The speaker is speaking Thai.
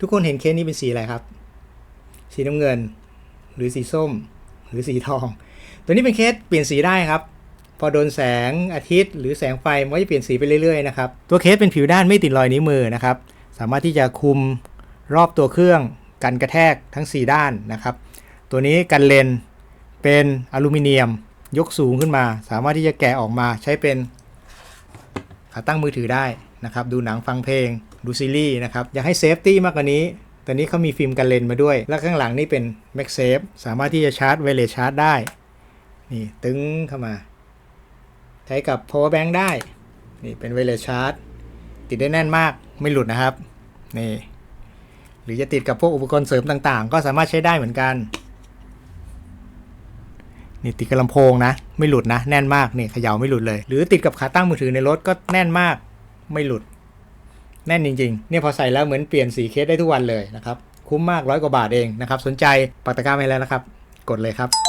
ทุกคนเห็นเคสนี้เป็นสีอะไรครับ สีน้ำเงิน หรือสีส้ม หรือสีทอง ตัวนี้เป็นเคสเปลี่ยนสีได้ครับ พอโดนแสงอาทิตย์ หรือแสงไฟมันก็จะเปลี่ยนสีไปเรื่อยๆนะครับ ตัวเคสเป็นผิวด้านไม่ติดรอยนิ้วมือนะครับ สามารถที่จะคุมรอบตัวเครื่องกันกระแทกทั้ง 4 ด้านนะครับ ตัวนี้กันเลนเป็นอลูมิเนียมยกสูงขึ้นมา สามารถที่จะแกะออกมาใช้เป็นขาตั้งมือถือได้ นะครับดูหนังฟังเพลง ดูซีรีส์นะครับ อยากให้เซฟตี้มากกว่านี้ตอนนี้เขามีฟิล์มกันเลนมาด้วย แล้วข้างหลังนี่เป็น m a g s a f e สามารถที่จะชาร์จไวเลสชาร์จได้ นี่ตึงเข้ามา ใช้กับ power bank ได้ นี่เป็นไวเลสชาร์จติดได้แน่นมากไม่หลุดนะครับ นี่ หรือจะติดกับพวกอุปกรณ์เสริมต่างๆ ก็สามารถใช้ได้เหมือนกัน นี่ติดกับลำโพงนะ ไม่หลุดนะ แน่นมาก นี่เขย่าไม่หลุดเลย หรือติดกับขาตั้งมือถือในรถก็แน่นมาก ไม่หลุด แน่นจริงๆ เนี่ยพอใส่แล้วเหมือนเปลี่ยนสีเคสได้ทุกวันเลยนะครับ คุ้มมากร้อยกว่าบาทเองนะครับ สนใจปักตะกร้าไปแล้วนะครับ กดเลยครับ